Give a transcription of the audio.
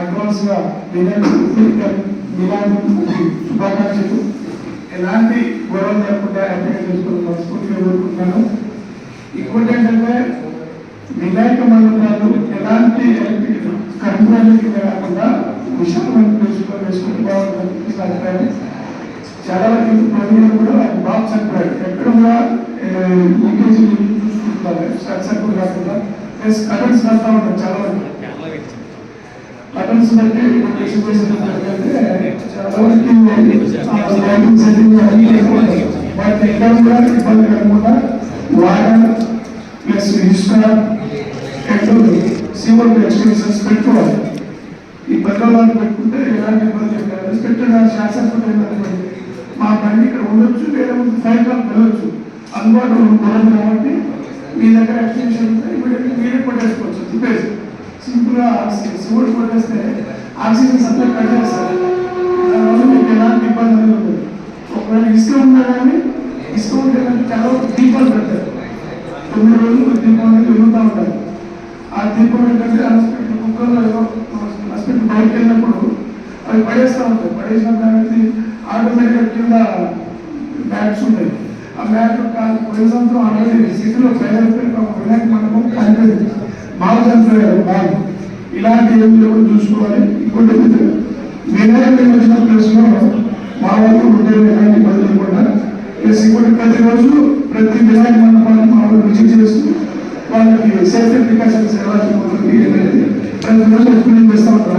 అడ్వాన్స్గా శుభాకాంక్షలు ఎలాంటి గొడవ లేకుండా హ్యాపీగా చేసుకుని మనస్ఫూర్తిగా కోరుకుంటున్నాను. ఇంకోటి ఏంటంటే వినాయక మండలాలు ఎలాంటి కరెంట్ కాకుండా విశాలమైన ప్లేస్లో వేసుకుంటే బాగుంటుంది. చాలా వరకు ప్రజలు కూడా ఆయన బాగా చెప్పాడు ఎక్కడ కూడా లీకేజ్ సక్సెస్ఫుల్ కాకుండా ప్లస్ కరెంట్స్ వెళ్తా ఉంటాయి చాలా వరకు కరెంట్స్ బట్టి డెసిషన్ చేసినట్లయితే చాలా వరకు లైటింగ్ సెట్టింగ్ అన్ని లేకపోతే వాటి ఎక్కడ కూడా ఇబ్బంది కలగకుండా వాటర్ ప్లస్ ఇసుక అండ్ సివర్ ఎక్స్టెన్షన్స్ పెట్టుకోవాలి ఈ పెద్దవాళ్ళు పెట్టుకుంటే ఎలాంటి ఇబ్బంది లేదు. పెట్టిన శాసనసభ మా బండి ఇక్కడ ఉండొచ్చు వేరే ఫైవ్ కాల్ వెళ్ళొచ్చు. అందుబాటులో ఉండదు కాబట్టి మీ దగ్గర ఎక్స్టెన్షన్ ఉంటే ఇమీడియట్లీ మీరే కొట్టేసుకోవచ్చు. తిప్పేసి. సింపుల్గా శివుడు కొట్టేస్తే ఆక్సిజన్ సప్లై కట్ చేస్తారు. దానివల్ల మీకు ఎలాంటి ఇబ్బంది అనేది ఉండదు. ఒకవేళ ఇసుక ఉన్నా కానీ ఇసుక ఉంటే కానీ చాలా దీపాలు పెడతారు తొమ్మిది రోజులు దీపం అనేది వెలుగుతూ ఉంటాయి ఆ దీపం ఏంటంటే హాస్పిటల్ కుక్కర్లో హాస్పిటల్ బయటకు వెళ్ళినప్పుడు అవి పడేస్తూ ఉంటాయి. పడేసిన దానికి ఆటోమేటిక్గా కింద బ్యాగ్స్ ఉంటాయి. ఆ బ్యాగ్ పోయిన సంవత్సరం అనేది సిటీలో ఫైర్ వినాయక మండపం కలిపేది బాగా చనిపోయారు బాగా ఇలాంటి ఏం లేకుండా చూసుకోవాలి. ఇంకోటి ఏంటంటే వినాయక వచ్చిన ప్లేస్లో మా వాళ్ళు ఉండేది ఎలాంటి ఇబ్బంది లేకుండా ప్లస్ ఇంకోటి ప్రతిరోజు ప్రతి వినాయక మండపాన్ని మా వాళ్ళు విజిట్ చేస్తూ వాళ్ళకి సేఫ్టీ ప్రికాషన్స్ ఎలా ఉంటుంది అనేది ప్రతిరోజు ఎక్స్ప్లెయిన్ చేస్తూ. ఉంటారు